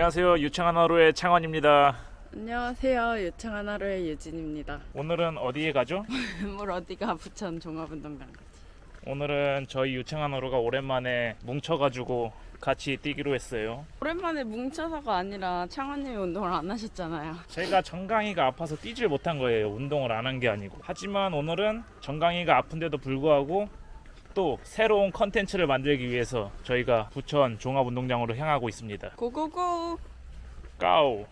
안녕하세요. 유창한 하루의 창원입니다. 안녕하세요. 유창한 하루의 유진입니다. 오늘은 어디에 가죠? 물 어디가 부천 종합운동장 가지? 오늘은 저희 유창한 하루가 오랜만에 뭉쳐가지고 같이 뛰기로 했어요. 오랜만에 뭉쳐서가 아니라 창원님이 운동을 안 하셨잖아요. 제가 정강이가 아파서 뛰질 못한 거예요. 운동을 안 한 게 아니고. 하지만 오늘은 정강이가 아픈데도 불구하고 또 새로운 컨텐츠를 만들기 위해서 저희가 부천 종합운동장으로 향하고 있습니다. 고고고! 까우!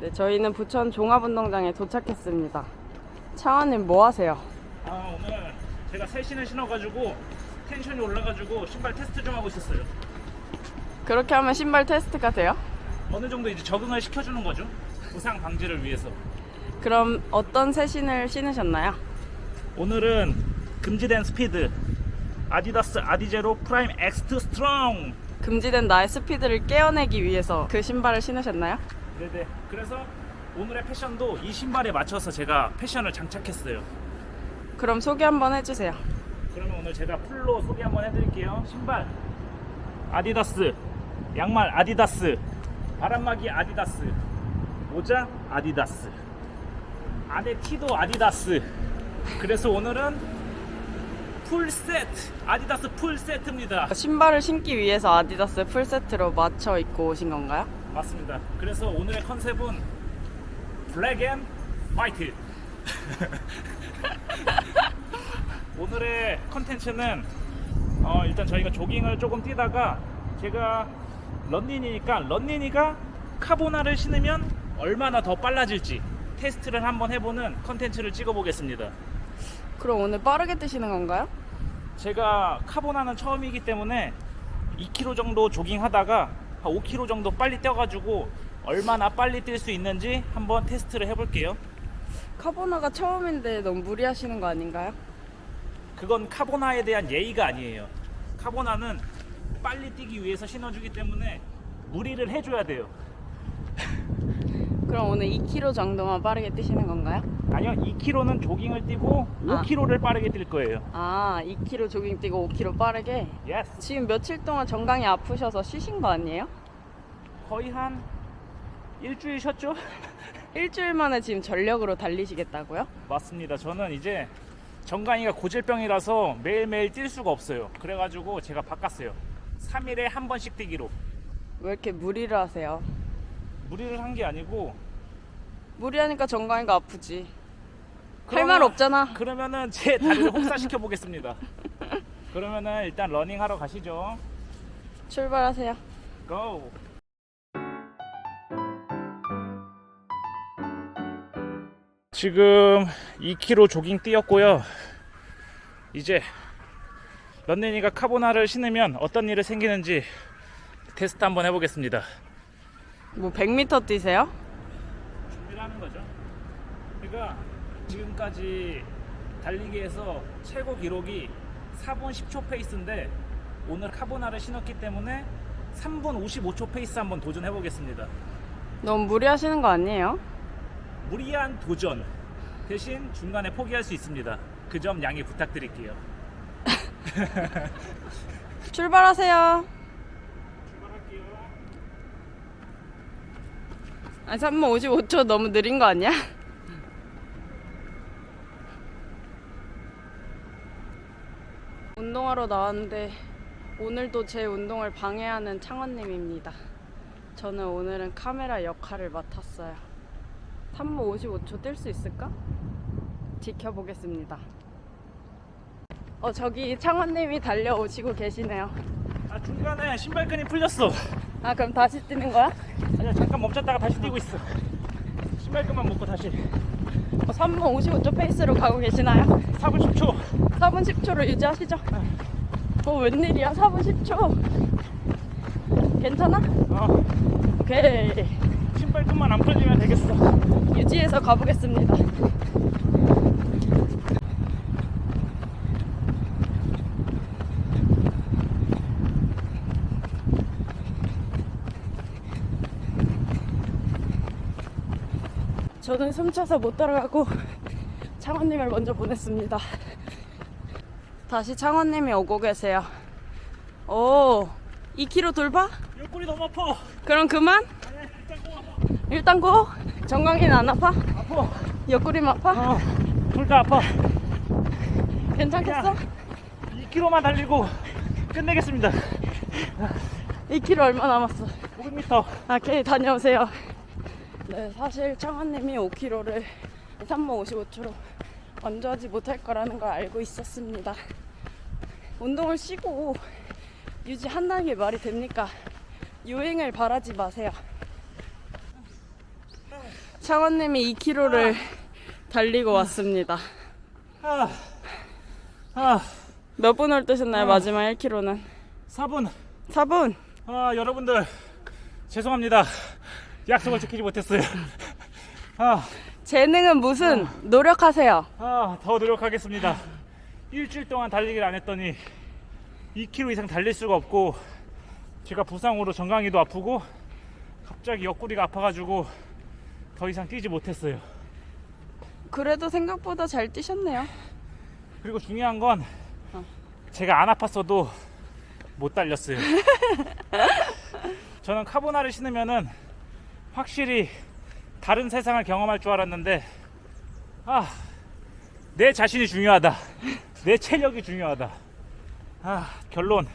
네, 저희는 부천 종합운동장에 도착했습니다. 창원님 뭐 하세요? 아 오늘 제가 새 신을 신어가지고 텐션이 올라가지고 신발 테스트 좀 하고 있었어요. 그렇게 하면 신발 테스트가 돼요? 어느 정도 이제 적응을 시켜주는 거죠. 부상 방지를 위해서. 그럼 어떤 새 신을 신으셨나요? 오늘은 금지된 스피드 아디다스 아디제로 프라임 엑스트 스트롱. 금지된 나의 스피드를 깨어내기 위해서 그 신발을 신으셨나요? 네네. 그래서 오늘의 패션도 이 신발에 맞춰서 제가 패션을 장착했어요. 그럼 소개 한번 해주세요. 그러면 오늘 제가 풀로 소개 한번 해드릴게요. 신발 아디다스, 양말 아디다스, 바람막이 아디다스, 모자 아디다스, 안에 티도 아디다스. 그래서 오늘은 풀 세트, 아디다스 풀 세트입니다. 신발을 신기 위해서 아디다스 풀세트로 맞춰 입고 오신 건가요? 맞습니다. 그래서 오늘의 컨셉은 블랙 앤 화이트. 오늘의 컨텐츠는 어, 일단 저희가 조깅을 조금 뛰다가 제가 런닝이니까 런닝이가 카보나를 신으면 얼마나 더 빨라질지 테스트를 한번 해보는 컨텐츠를 찍어보겠습니다. 그럼 오늘 빠르게 뛰시는 건가요? 제가 카보나는 처음이기 때문에 2km 정도 조깅하다가 한 5km 정도 빨리 뛰어가지고 얼마나 빨리 뛸 수 있는지 한번 테스트를 해볼게요. 카보나가 처음인데 너무 무리하시는 거 아닌가요? 그건 카보나에 대한 예의가 아니에요. 카보나는 빨리 뛰기 위해서 신어주기 때문에 무리를 해줘야 돼요. 그럼 오늘 2km 정도만 빠르게 뛰시는 건가요? 아니요, 2km는 조깅을 뛰고 아. 5km를 빠르게 뛸 거예요. 아, 2km 조깅 뛰고 5km 빠르게. 예스. 지금 며칠 동안 정강이 아프셔서 쉬신 거 아니에요? 거의 한 일주일 쉬었죠? 일주일 만에 지금 전력으로 달리시겠다고요? 맞습니다. 저는 이제 정강이가 고질병이라서 매일매일 뛸 수가 없어요. 그래가지고 제가 바꿨어요. 3일에 한 번씩 뛰기로. 왜 이렇게 무리를 하세요? 무리를 한 게 아니고 무리하니까 정강이가 아프지. 할 그러면- 말 없잖아. 그러면은 제 다리를 혹사시켜 보겠습니다. 그러면은 일단 러닝 하러 가시죠. 출발하세요. 고! 지금 2km 조깅 뛰었고요. 이제 런닝이가 카보나를 신으면 어떤 일이 생기는지 테스트 한번 해보겠습니다. 뭐 100m 뛰세요? 그러니까 지금까지 달리기에서 최고 기록이 4분 10초 페이스인데 오늘 카보나를 신었기 때문에 3분 55초 페이스 한번 도전해 보겠습니다. 너무 무리하시는 거 아니에요? 무리한 도전 대신 중간에 포기할 수 있습니다. 그 점 양해 부탁드릴게요. 출발하세요. 출발할게요. 아니 3분 55초 너무 느린 거 아니야? 운동하러 나왔는데 오늘도 제 운동을 방해하는 창원님입니다. 저는 오늘은 카메라 역할을 맡았어요. 3분 55초 뛸 수 있을까? 지켜보겠습니다. 어 저기 창원님이 달려오시고 계시네요. 아 중간에 신발끈이 풀렸어. 아 그럼 다시 뛰는 거야? 아니야 잠깐 멈췄다가 다시 뛰고 있어. 신발끈만 묶고 다시. 어, 3분 55초 페이스로 가고 계시나요? 4분 10초. 4분 10초를 유지하시죠. 어, 웬일이야? 4분 10초. 괜찮아? 어, 오케이. 신발끈만 안 풀리면 되겠어. 유지해서 가보겠습니다. 저는 숨차서 못 따라가고 창원님을 먼저 보냈습니다. 다시 창원님이 오고 계세요. 오, 2km 돌파? 옆구리 너무 아파. 그럼 그만? 아니, 일단 고 일단 고. 정강이는 안 아파? 아파. 옆구리만 아파? 어, 둘다 아파. 괜찮겠어? 2km만 달리고 끝내겠습니다. 2km 얼마 남았어? 500m. 아, 오케이, 다녀오세요. 네, 사실 청아님이 5km를 3분 55초로 완주하지 못할 거라는 걸 알고 있었습니다. 운동을 쉬고 유지한다는 게 말이 됩니까? 유행을 바라지 마세요. 창원님이 2km를 달리고 왔습니다. 아, 아, 몇 분을 뜨셨나요? 아. 마지막 1km는? 4분. 4분. 아, 여러분들 죄송합니다. 약속을 지키지 못했어요. 아, 재능은 무슨? 노력하세요. 아, 더 노력하겠습니다. 일주일 동안 달리기를 안 했더니 2km 이상 달릴 수가 없고 제가 부상으로 정강이도 아프고 갑자기 옆구리가 아파가지고 더 이상 뛰지 못했어요. 그래도 생각보다 잘 뛰셨네요. 그리고 중요한 건 어. 제가 안 아팠어도 못 달렸어요. 저는 카보나를 신으면은 확실히 다른 세상을 경험할 줄 알았는데 아, 내 자신이 중요하다. 내 체력이 중요하다. 아, 결론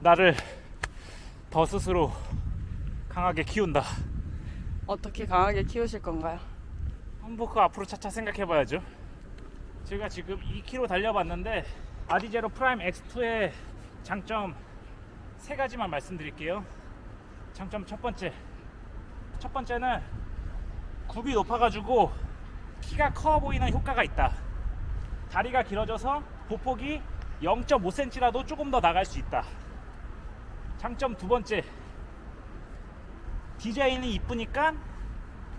나를 더 스스로 강하게 키운다. 어떻게 강하게 키우실 건가요? 한번 그 앞으로 차차 생각해봐야죠. 제가 지금 2km 달려봤는데 아디제로 프라임 X2의 장점 세 가지만 말씀드릴게요. 장점 첫 번째, 첫 번째는 굽이 높아가지고 키가 커 보이는 효과가 있다. 다리가 길어져서 보폭이 0.5cm라도 조금 더 나갈 수 있다. 장점 두 번째, 디자인이 이쁘니까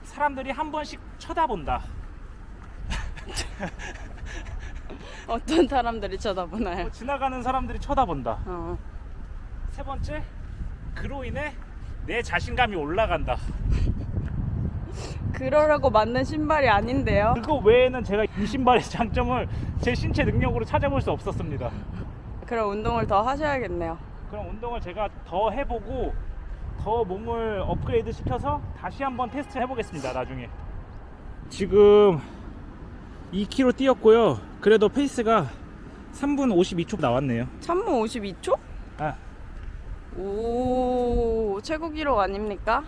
사람들이 한 번씩 쳐다본다. 어떤 사람들이 쳐다보나요? 뭐 지나가는 사람들이 쳐다본다. 어. 세 번째, 그로 인해 내 자신감이 올라간다. 그러라고 만든 신발이 아닌데요. 그거 외에는 제가 이 신발의 장점을 제 신체 능력으로 찾아볼 수 없었습니다. 그럼 운동을 더 하셔야겠네요. 그럼 운동을 제가 더 해보고 더 몸을 업그레이드 시켜서 다시 한번 테스트 해보겠습니다. 나중에. 지금 2km 뛰었고요. 그래도 페이스가 3분 52초 나왔네요. 3분 52초? 아, 오, 최고 기록 아닙니까?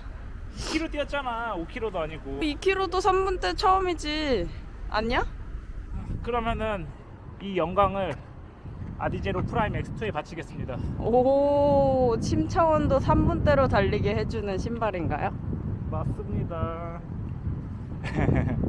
2km 뛰었잖아. 5km도 아니고. 2km도 3분 때 처음이지. 아니야? 그러면은 이 영광을 아디제로 프라임 X2에 바치겠습니다. 오, 침차원도 3분대로 달리게 해주는 신발인가요? 맞습니다.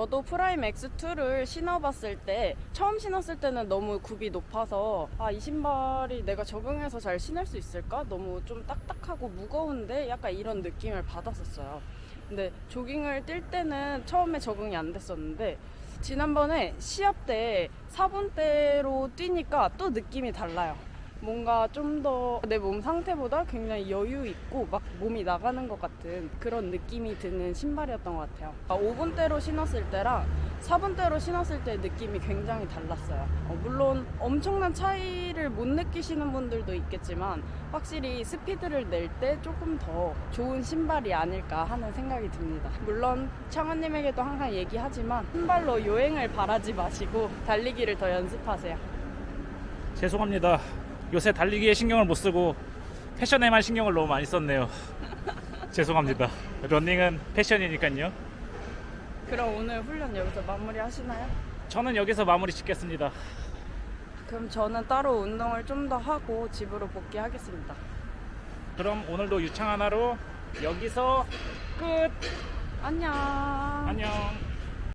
저도 프라임 X2를 신어봤을 때 처음 신었을 때는 너무 굽이 높아서 아 이 신발이 내가 적응해서 잘 신을 수 있을까? 너무 좀 딱딱하고 무거운데 약간 이런 느낌을 받았었어요. 근데 조깅을 뛸 때는 처음에 적응이 안 됐었는데 지난번에 시합 때 4분대로 뛰니까 또 느낌이 달라요. 뭔가 좀 더 내 몸 상태보다 굉장히 여유 있고 막 몸이 나가는 것 같은 그런 느낌이 드는 신발이었던 것 같아요. 5분대로 신었을 때랑 4분대로 신었을 때 느낌이 굉장히 달랐어요. 어, 물론 엄청난 차이를 못 느끼시는 분들도 있겠지만 확실히 스피드를 낼 때 조금 더 좋은 신발이 아닐까 하는 생각이 듭니다. 물론 창원님에게도 항상 얘기하지만 신발로 요행을 바라지 마시고 달리기를 더 연습하세요. 죄송합니다. 요새 달리기에 신경을 못 쓰고 패션에만 신경을 너무 많이 썼네요. 죄송합니다. 러닝은 패션이니까요. 그럼 오늘 훈련 여기서 마무리 하시나요? 저는 여기서 마무리 짓겠습니다. 그럼 저는 따로 운동을 좀 더 하고 집으로 복귀하겠습니다. 그럼 오늘도 유창 하나로 여기서 끝. 안녕. 안녕.